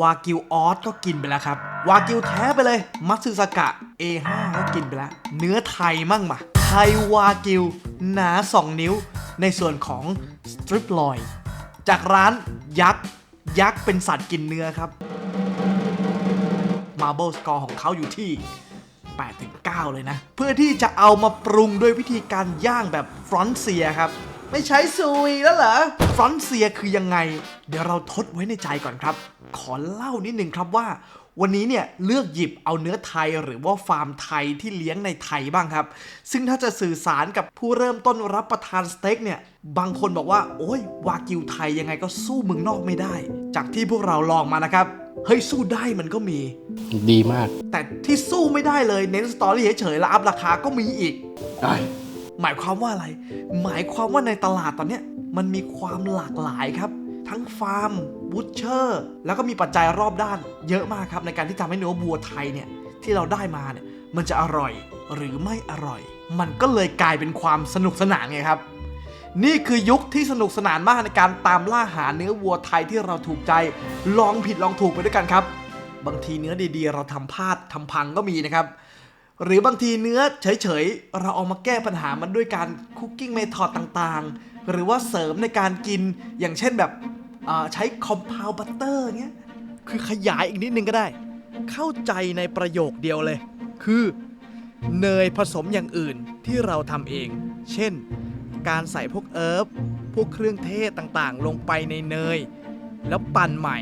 วากิวออสก็กินไปแล้วครับ วากิวแท้ไปเลย มัตสึสกะ A5 ก็กินไปแล้ว เนื้อไทยมั่งมา ไทยวากิว หนา 2 นิ้ว ในส่วนของสตริปลอย จากร้านยักษ์ ยักษ์เป็นสัตว์กินเนื้อครับ Marble Score ของเขาอยู่ที่8ถึง9เลยนะ เพื่อที่จะเอามาปรุงด้วยวิธีการย่างแบบฟรอนเซียครับไม่ใช้ซูยแล้วเหรอ ฟรอนเซียคือยังไง เดี๋ยวเราทดไว้ในใจก่อนครับ ขอเล่านิดนึงครับว่า วันนี้เนี่ยเลือกหยิบเอาเนื้อไทยหรือว่าฟาร์มไทยที่เลี้ยงในไทยบ้างครับ ซึ่งถ้าจะสื่อสารกับผู้เริ่มต้นรับประทานสเต็กเนี่ยบางคนบอกว่า โอ้ยวากิวไทยยังไงก็สู้เมืองนอกไม่ได้ จากที่พวกเราลองมานะครับเฮ้ยสู้ได้มันก็มี ดีมาก แต่ที่สู้ไม่ได้เลยเน้นสตอรี่เฉยๆแล้วอัพราคาก็มีอีกได้หมายความว่าอะไร หมายความว่าในตลาดตอนเนี้ยมันมีความหลากหลายครับ ทั้งฟาร์ม บูชเชอร์ แล้วก็มีปัจจัยรอบด้าน เยอะมากครับในการที่ทำให้เนื้อวัวไทยเนี่ยที่เราได้มาเนี่ยมันจะอร่อยหรือไม่อร่อย มันก็เลยกลายเป็นความสนุกสนานไงครับ นี่คือยุคที่สนุกสนานมากในการตามล่าหาเนื้อวัวไทยที่เราถูกใจ ลองผิดลองถูกไปด้วยกันครับ บางทีเนื้อดีๆ เราทำพลาดทำพังก็มีนะครับ หรือบางทีเนื้อเฉยๆ เราเอามาแก้ปัญหามันด้วยการคุกกิ้งเมธอดต่างๆ หรือว่าเสริมในการกินอย่างเช่นแบบ ใช้คอมเพลบัตเตอร์เงี้ยคือขยายอีกนิดนึงก็ได้ เข้าใจในประโยคเดียวเลย คือเนยผสมอย่างอื่นที่เราทำเอง เช่น การใส่พวกเอิร์ฟพวกเครื่องเทศต่างๆ ลงไปในเนย แล้วปั่นใหม่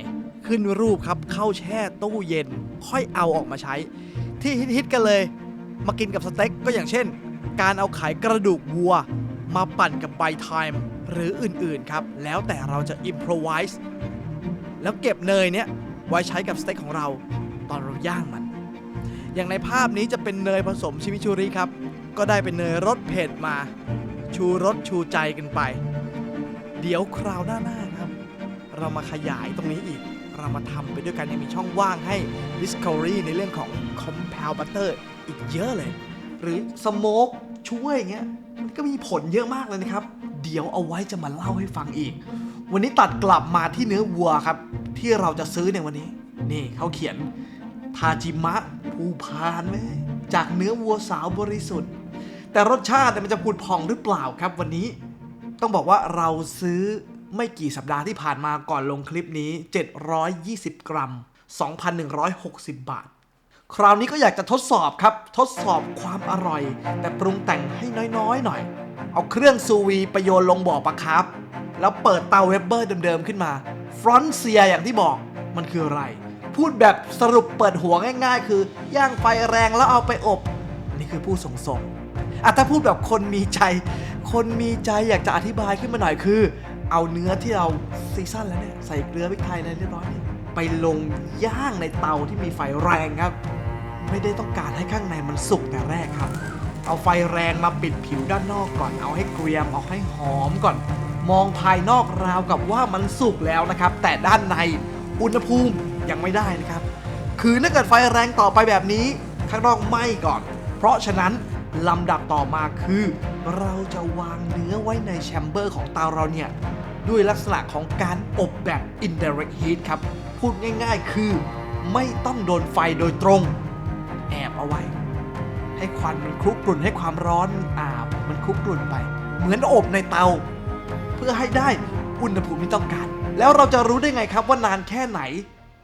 ขึ้นรูปครับเข้าแช่ตู้เย็น ค่อยเอาออกมาใช้ ที่ฮิตๆกันเลย มากินกับสเต็กก็อย่างเช่น การเอาไขกระดูกวัว มาปั่นกับใบไทม์ หรืออื่นๆครับ แล้วแต่เราจะอิมพรไวส์แล้วเก็บเนยเนี้ยไว้ใช้กับสเต็กของเราตอนเราย่างมัน อย่างในภาพนี้จะเป็นเนยผสมชิมิชูริครับ ก็ได้เป็นเนยรสเผ็ดมา ชูรสชูใจกันไป เดี๋ยวคราวหน้าๆครับ เรามาขยายตรงนี้อีก เรามาทำไปด้วยกันยังมีช่องว่างให้ Discovery ในเรื่องของ Compound Butter อีกเยอะเลย หรือ Smoke ช่วยอย่างเงี้ยมันก็มีผลเยอะมากเลยนะครับ เดี๋ยวเอาไว้จะมาเล่าให้ฟังอีก วันนี้ตัดกลับมาที่เนื้อวัวครับ ที่เราจะซื้อในวันนี้ นี่เขาเขียนทาจิมะภูพานแม่จากเนื้อวัวสาวบริสุทธิ์ แต่รสชาติเนี่ยมันจะพูดพองหรือเปล่าครับ วันนี้ต้องบอกว่าเราซื้อไม่กี่สัปดาห์ที่ผ่านมาก่อนลงคลิปนี้ 720 กรัม 2,160 บาท คราวนี้ก็อยากจะทดสอบครับ ทดสอบความอร่อย แต่ปรุงแต่งให้น้อยๆ หน่อย เอาเครื่องซูวีไปโยนลงบ่อปลาคร์ฟแล้วเปิดเตาเวบเบอร์เดิมๆขึ้นมา ฟรอนเซียอย่างที่บอกมันคืออะไร พูดแบบสรุปเปิดหัวง่ายๆ คือย่างไฟแรงแล้วเอาไปอบนี่คือผู้ส่งส่งอะถ้าพูดแบบคนมีใจ คนมีใจอยากจะอธิบายขึ้นมาหน่อยคือ เอาเนื้อที่เราซีซั่นแล้วเนี่ยใส่เกลือพริกไทยอะไรเรียบร้อยเนี่ยไปลงย่างในเตาที่มีไฟแรงครับ ไม่ได้ต้องการให้ข้างในมันสุกแต่แรกครับ เอาไฟแรงมาปิดผิวด้านนอกก่อน เอาให้เกรียมเอาให้หอมก่อน มองภายนอกราวกับว่ามันสุกแล้วนะครับ แต่ด้านในอุณหภูมิยังไม่ได้นะครับ คือถ้าเกิดไฟแรงต่อไปแบบนี้ ข้างนอกไหม้ก่อน เพราะฉะนั้นลำดับต่อมาคือ เราจะวางเนื้อไว้ในแชมเบอร์ของเตาเราเนี่ยด้วยลักษณะของการอบแบบ indirect heat ครับ พูดง่ายๆคือ ไม่ต้องโดนไฟโดยตรง แอบเอาไว้ ให้ควันมันคลุกกลุ่นให้ความร้อนมันอาบมันคลุกกลุ่นไป เหมือนอบในเตา เพื่อให้ได้อุณหภูมิที่ต้องการ แล้วเราจะรู้ได้ไงครับว่านานแค่ไหน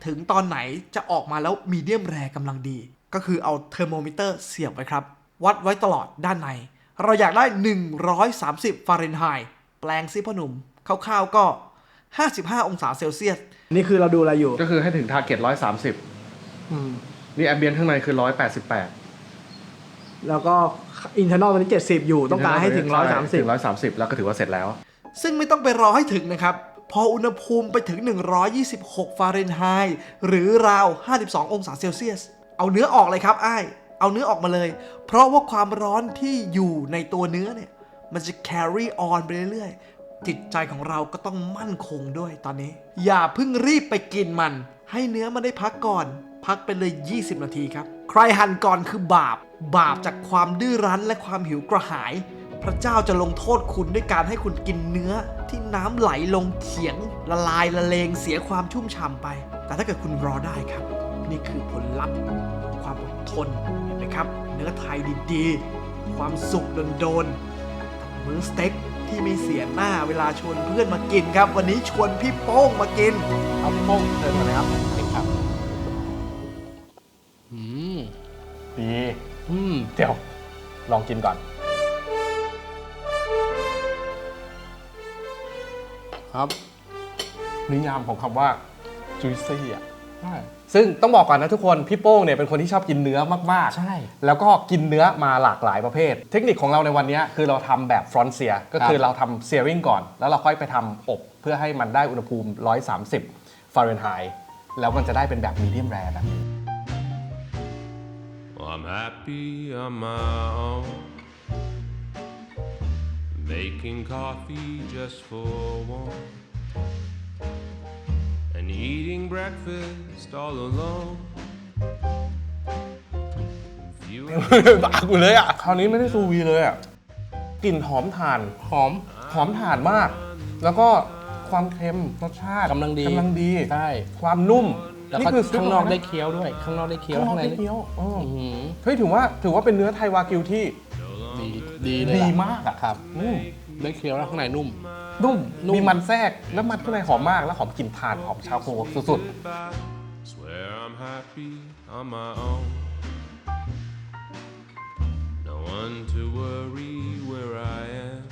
ถึงตอนไหนจะออกมาแล้วมีเดียมแรกำลังดี ก็คือเอาเทอร์โมมิเตอร์เสียบไว้ครับ วัดไว้ตลอดด้านใน เราอยากได้ 130 ฟาเรนไฮต์แปลงซิพ่อหนุ่มคร่าวๆก็ 55 องศาเซลเซียสนี่คือเราดูอะไรอยู่ ก็คือให้ถึงทาร์เก็ตร้อยสามสิบนี่แอมเบียนข้างในคือร้อยแปดสิบแปด แล้วก็อินเทอร์นอลตอนนี้ 70 อยู่ต้องการให้ถึงถึงร้อยสามสิบแล้วก็ถือว่าเสร็จแล้ว130ซึ่งไม่ต้องไปรอให้ถึงนะครับ พออุณหภูมิไปถึง 126 ฟาเรนไฮต์หรือราว 52 องศาเซลเซียส เอาเนื้อออกเลยครับอ้ายเอาเนื้อออกมาเลย เพราะว่าความร้อนที่อยู่ในตัวเนื้อเนี่ย มันจะ carry on ไปเรื่อยๆ จิตใจของเราก็ต้องมั่นคงด้วยตอนนี้ อย่าเพิ่งรีบไปกินมัน ให้เนื้อมันได้พักก่อน พักไปเลย 20 นาทีครับ ใครหั่นก่อนคือบาป บาปจากความดื้อรั้นและความหิวกระหาย พระเจ้าจะลงโทษคุณด้วยการให้คุณกินเนื้อ ที่น้ำไหลลงเขียง ละลายละเลงเสียความชุ่มฉ่ำไป แต่ถ้าเกิดคุณรอได้ครับ นี่คือผลลัพธ์ความอดทนเห็นไหมครับ เนื้อไทยดีๆ ความสุขโดนๆมื้อสเต็กที่ไม่เสียหน้าเวลาชวนเพื่อนมากินครับ วันนี้ชวนพี่โป้งมากินเอาโป้งเชิญมาเลยครับ ดีอืมเดี๋ยว ลองกินก่อน ครับ นิยามของคำว่า juicy อะใช่ ซึ่งต้องบอกก่อนนะทุกคน พี่โป้งเนี่ยเป็นคนที่ชอบกินเนื้อมากๆ ใช่ แล้วก็กินเนื้อมาหลากหลายประเภท เทคนิคของเราในวันนี้คือเราทำแบบฟรอนเซีย ก็คือเราทำเซียริงก่อน แล้วเราค่อยไปทำอบเพื่อให้มันได้อุณหภูมิ 130 ฟาเรนไฮต์แล้วมันจะได้เป็นแบบมีเดียมแรแบบนี้ I'm happy on my own. Making coffee just for one. And eating breakfast all alone. Few บากูเลยอะ คราวนี้ไม่ได้ซูวีเลยอะ กลิ่นหอมถ่าน หอม หอมถ่านมาก แล้วก็ความเค็มรสชาติกำลังดี กำลังดี ใช่ ความนุ่ม แล้วก็คือข้างนอกซุปได้เคี้ยวด้วย ข้างนอกได้เคี้ยวข้างนอกข้างในได้เคี้ยวอ๋อออื้อหือเฮ้ยถือว่าถือว่าเป็นเนื้อไทยวากิวที่ ดีดีเลยดีล่ะมากอะ ครับอืมได้เคี้ยวแล้วข้างในนุ่ม นุ่มนุ่ม มีมันแทรกแล้วมันข้างในหอมมากแล้วหอมกลิ่นถ่านหอมชาโคสุด back. Swear I'm happy on my own. No one to worry where I am.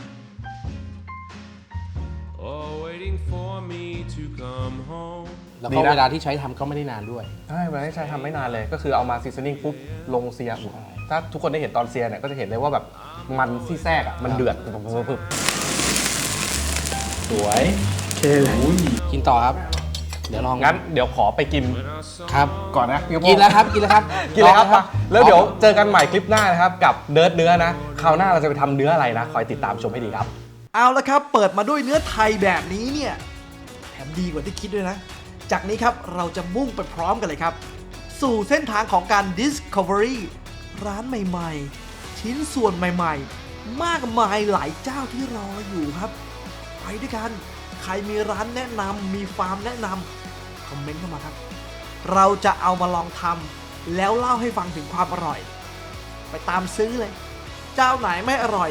Or waiting for me to come home. แล้วดีก็นะ เวลาที่ใช้ทำก็ไม่ได้นานด้วยๆใช่เวลาที่ใช้ทำไม่นานเลยก็คือเอามาซีซันนิ่งปุ๊บลงเซียอุ่นถ้าทุกคนได้เห็นตอนเซียเนี่ยก็จะเห็นเลยว่าแบบมันที่แทรกอะมันเดือดปึ๊บสวยกินต่อครับ เดี๋ยวลองงั้นเดี๋ยวขอไปกินครับ ก่อนนะพี่โป้กินแล้วครับ กินแล้วครับกินเลยครับลองมาแล้วเดี๋ยวเจอกันใหม่คลิปหน้านะครับกับเนิร์ดเนื้อนะคราวหน้าเราจะไปทำเนื้ออะไรนะคอยติดตามชมให้ดีครับ เอาละครับ เปิดมาด้วยเนื้อไทยแบบนี้เนี่ย แถมดีกว่าที่คิดด้วยนะ จากนี้ครับเราจะมุ่งไปพร้อมกันเลยครับ สู่เส้นทางของการ Discovery ร้านใหม่ๆ ชิ้นส่วนใหม่ๆ มากมายหลายเจ้าที่รออยู่ครับ ไปด้วยกัน ใครมีร้านแนะนำมีฟาร์มแนะนำคอมเมนต์เข้ามาครับ เราจะเอามาลองทำแล้วเล่าให้ฟังถึงความอร่อย ไปตามซื้อเลย เจ้าไหนไม่อร่อย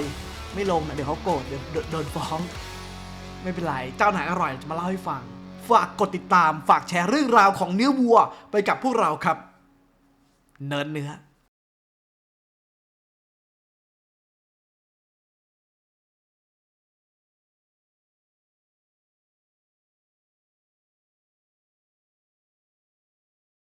ไม่ลงนะเดี๋ยวเขาโกรธเดี๋ยวโดนโดนฟ้อง ไม่เป็นไร เจ้าไหนอร่อยจะมาเล่าให้ฟัง ฝากกดติดตาม ฝากแชร์เรื่องราวของเนื้อวัวไปกับพวกเราครับ เนินเนื้อ